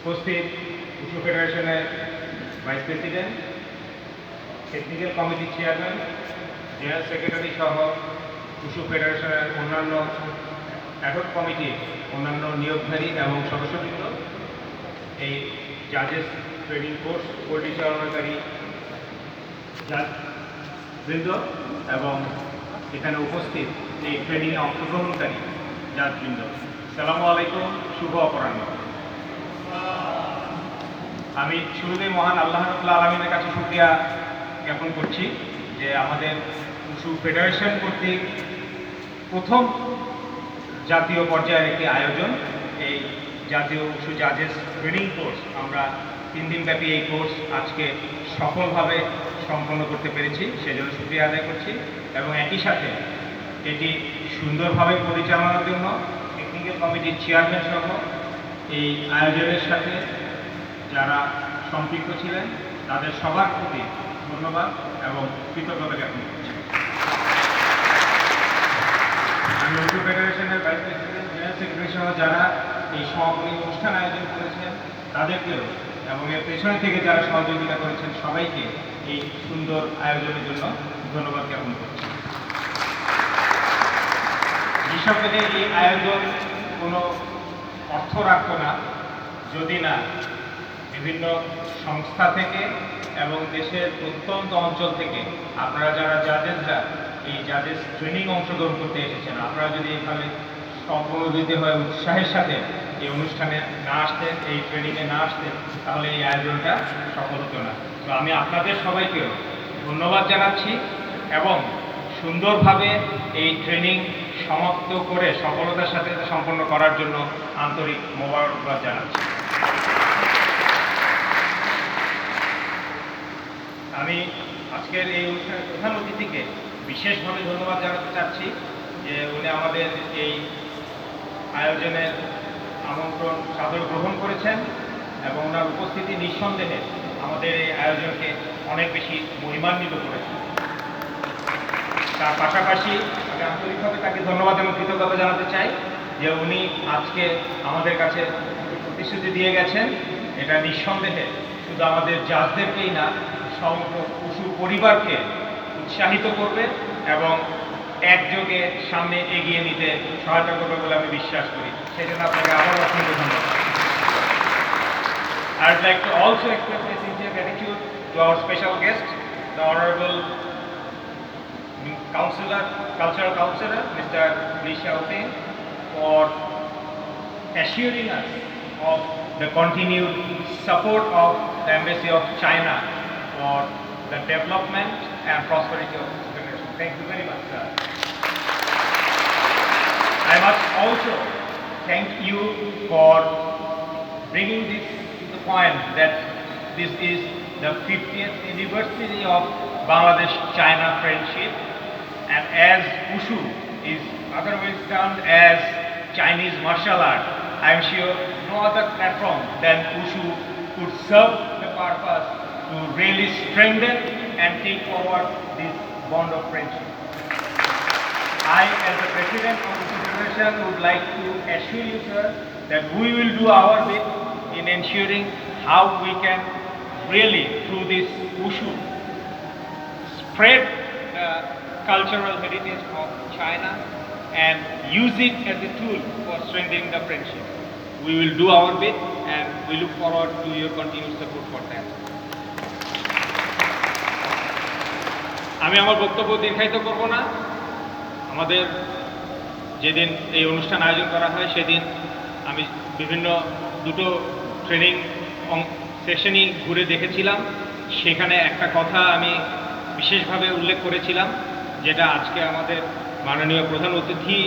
উপস্থিত উশু ফেডারেশনের vice president technical কমিটির চেয়ারম্যান জেনারেল সেক্রেটারি সহ উশু ফেডারেশনের অন্যান্য অ্যাডক কমিটির অন্যান্য নিয়োগধারী এবং সদস্যবৃন্দ, এই জাজেস ট্রেনিং কোর্স পরিচালনাকারী বৃন্দ এবং এখানে উপস্থিত এই ট্রেনিংয়ে অংশগ্রহণকারী জাজ বৃন্দ সালামু আলাইকুম, শুভ অপরাহ্ন। আমি শুরুতে মহান আল্লাহ রবুল্লা আলমিনের কাছে শুক্রিয়া জ্ঞাপন করছি যে আমাদের উশু ফেডারেশন কর্তৃক প্রথম জাতীয় পর্যায়ের একটি আয়োজন। এই জাতীয় উশু জাজেস ট্রেনিং কোর্স, আমরা তিন দিনব্যাপী এই কোর্স আজকে সফলভাবে সম্পন্ন করতে পেরেছি, সেজন্য শুক্রিয়া আদায় করছি এবং একই সাথে এটি সুন্দরভাবে পরিচালনার জন্য টেকনিক্যাল কমিটির চেয়ারম্যান সহ এই আয়োজনের সাথে যারা সম্পৃক্ত ছিলেন, তাদের সবার প্রতি ধন্যবাদ এবং কৃতজ্ঞতা জ্ঞাপন করছি। আমি উর্দু ফেডারেশনের ভাইস প্রেসিডেন্ট, জেনারেল সেক্রেটারি সহ যারা এই সমাপনী অনুষ্ঠান আয়োজন করেছেন, তাদেরকেও এবং এর পেছনে থেকে যারা সহযোগিতা করেছেন, সবাইকে এই সুন্দর আয়োজনের জন্য ধন্যবাদ জ্ঞাপন করছি। কৃষকের এই আয়োজন কোনো অর্থ রাখতো না, যদি না। বিভিন্ন সংস্থা থেকে এবং দেশের প্রত্যন্ত অঞ্চল থেকে আপনারা যারা জাজেসরা এই জাজেস ট্রেনিং অংশগ্রহণ করতে এসেছেন, আপনারা যদি এখানে সম্পূর্ণবিধি হয়ে উৎসাহের সাথে এই অনুষ্ঠানে না আসতেন, এই ট্রেনিংয়ে না আসতেন, তাহলে এই আয়োজনটা সফল হতো না। তো আমি আপনাদের সবাইকেও ধন্যবাদ জানাচ্ছি এবং সুন্দরভাবে এই ট্রেনিং সমাপ্ত করে সফলতার সাথে সম্পন্ন করার জন্য আন্তরিক মোবারকবাদ জানাচ্ছি। আমি আজকের এই অনুষ্ঠানের প্রধান অতিথিকে বিশেষভাবে ধন্যবাদ জানাতে চাচ্ছি যে উনি আমাদের এই আয়োজনের আমন্ত্রণ সাদর গ্রহণ করেছেন এবং ওনার উপস্থিতি নিঃসন্দেহে আমাদের এই আয়োজনকে অনেক বেশি মহিমান্বিত করেছে। তার পাশাপাশি আমি আন্তরিকভাবে তাকে ধন্যবাদ এবং কৃতজ্ঞতা জানাতে চাই যে উনি আজকে আমাদের কাছে প্রতিশ্রুতি দিয়ে গেছেন। এটা নিঃসন্দেহে শুধু আমাদের জাজদেরকেই না সমগ্র পশু পরিবারকে উৎসাহিত করবে এবং একযোগে সামনে এগিয়ে নিতে সহায়তা করবে বলে আমি বিশ্বাস করি। সেজন্য আপনাকে আবার অসংখ্য ধন্যবাদ। I'd like to also express my sincere gratitude to our special guest, Councillor, Cultural Councillor, Mr. Li Xiaoping, for assuring us of the continued support of the Embassy of China for the development and prosperity of this generation. Thank you very much, sir. I must also thank you for bringing this to the point that this is the 50th anniversary of Bangladesh-China friendship and as Wushu is otherwise termed as Chinese martial art, I am sure no other platform than Wushu could serve the purpose to really strengthen and take forward this bond of friendship. I, as the President of the Federation, would like to assure you, sir, that we will do our bit in ensuring how we can really, through this Wushu, spread the cultural heritage of China and use it as a tool for strengthening the friendship. We will do our bit and we look forward to your continued support for that. আমি আমার বক্তব্য দীর্ঘায়িত করব না আমাদের যেদিন এই অনুষ্ঠান আয়োজন করা হয় সেদিন আমি বিভিন্ন দুটো ট্রেনিং সেশনই ঘুরে দেখেছিলাম সেখানে একটা কথা আমি বিশেষভাবে উল্লেখ করেছিলাম যেটা আজকে আমাদের মাননীয় প্রধান অতিথি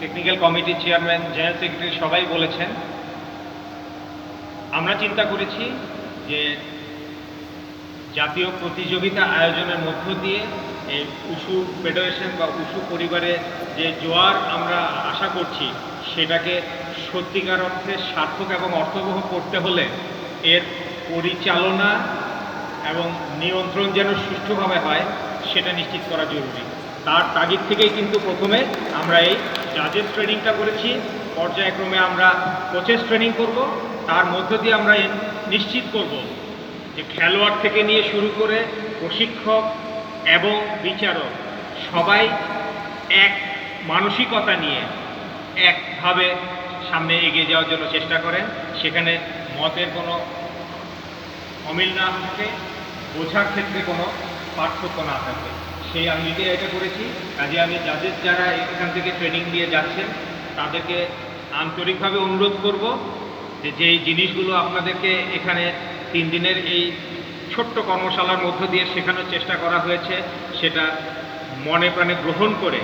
টেকনিক্যাল কমিটির চেয়ারম্যান জেনারেল সেক্রেটারি সবাই বলেছেন। আমরা চিন্তা করেছি যে জাতীয় প্রতিযোগিতা আয়োজনের মধ্য দিয়ে এই উশু ফেডারেশন বা উশু পরিবারে যে জোয়ার আমরা আশা করছি, সেটাকে সত্যিকার অর্থে সার্থক এবং অর্থবহ করতে হলে এর পরিচালনা এবং নিয়ন্ত্রণ যেন সুষ্ঠুভাবে হয় সেটা নিশ্চিত করা জরুরি। তার তাগিদ থেকেই কিন্তু প্রথমে আমরা এই জাজেস ট্রেনিংটা করেছি। পর্যায়ক্রমে আমরা কোচেস ট্রেনিং করব। তার মধ্য দিয়ে আমরা নিশ্চিত করব যে খেলোয়াড় থেকে নিয়ে শুরু করে প্রশিক্ষক এবং বিচারক সবাই এক মানসিকতা নিয়ে একভাবে সামনে এগিয়ে যাওয়ার জন্য চেষ্টা করেন। সেখানে মতের কোনো অমিল না থাকে, বোঝার ক্ষেত্রে কোনো পার্থক্য না থাকে। সেই আমি নিজে এটা করেছি, কাজে আমি যাদের যারা এখান থেকে ট্রেনিং দিয়ে যাচ্ছেন, তাদেরকে আন্তরিকভাবে অনুরোধ করব যে যেই জিনিসগুলো আপনাদেরকে এখানে তিন দিনের এই ছোট্ট কর্মশালার মধ্য দিয়ে শেখানোর চেষ্টা করা হয়েছে, সেটা মনে প্রাণে গ্রহণ করে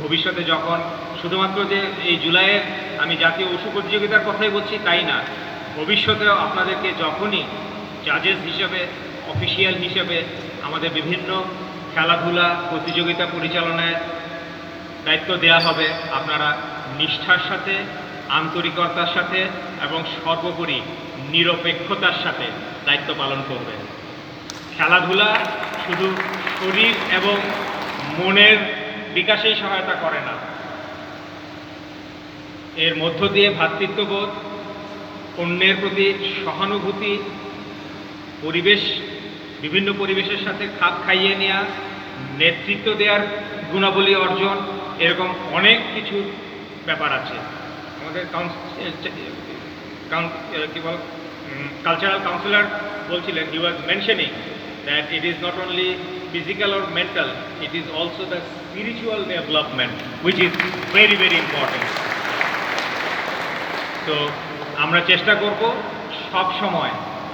ভবিষ্যতে যখন, শুধুমাত্র যে এই জুলাইয়ের আমি জাতীয় ওষু প্রতিযোগিতার কথাই বলছি তাই না, ভবিষ্যতেও আপনাদেরকে যখনই জাজেস হিসেবে অফিসিয়াল হিসেবে আমাদের বিভিন্ন খেলাধুলা প্রতিযোগিতা পরিচালনায় দায়িত্ব দেওয়া হবে। আপনারা নিষ্ঠার সাথে, আন্তরিকতার সাথে এবং সর্বোপরি নিরপেক্ষতার সাথে দায়িত্ব পালন করবেন। খেলাধুলা শুধু শরীর এবং মনের বিকাশেই সহায়তা করে না। এর মধ্য দিয়ে ভ্রাতৃত্ববোধ, অন্যের প্রতি সহানুভূতি, পরিবেশ বিভিন্ন পরিবেশের সাথে খাপ খাইয়ে নেওয়া নেতৃত্ব দেওয়ার গুণাবলী অর্জন, এরকম অনেক কিছু ব্যাপার আছে। আমাদের কি বল কালচারাল কাউন্সিলর বলছিলেন he was mentioning that it is not only physical or mental it is also the spiritual development which is very very important তো আমরা চেষ্টা করব সব সময়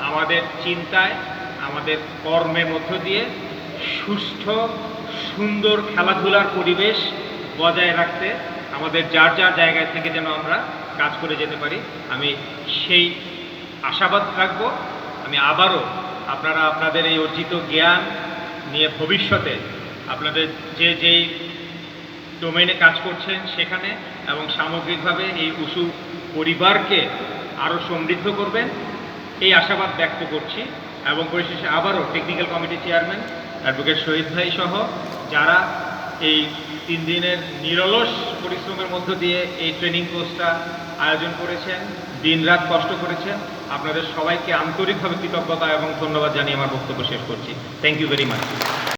আমাদের চিন্তায় আমাদের কর্মের মধ্য দিয়ে সুস্থ, সুন্দর খেলাধুলার পরিবেশ বজায় রাখতে, আমাদের যার যার জায়গায় থেকে যেন আমরা কাজ করে যেতে পারি, আমি সেই আশাবাদ রাখব আমি আবারও আপনারা আপনাদের এই অর্জিত জ্ঞান নিয়ে ভবিষ্যতে আপনাদের যে যেই ডোমেনে কাজ করছেন সেখানে এবং সামগ্রিকভাবে এই উসু পরিবারকে আরও সমৃদ্ধ করবেন, এই আশাবাদ ব্যক্ত করছি। এবং পরিশেষে আবারও technical committee chairman advocate Shahid ভাই সহ যারা এই তিন দিনের নিরলস পরিশ্রমের মধ্য দিয়ে এই ট্রেনিং কোর্সটা আয়োজন করেছেন দিন রাত কষ্ট করেছেন, আপনাদের সবাইকে আন্তরিকভাবে কৃতজ্ঞতা এবং ধন্যবাদ জানিয়ে আমার বক্তব্য শেষ করছি। Thank you very much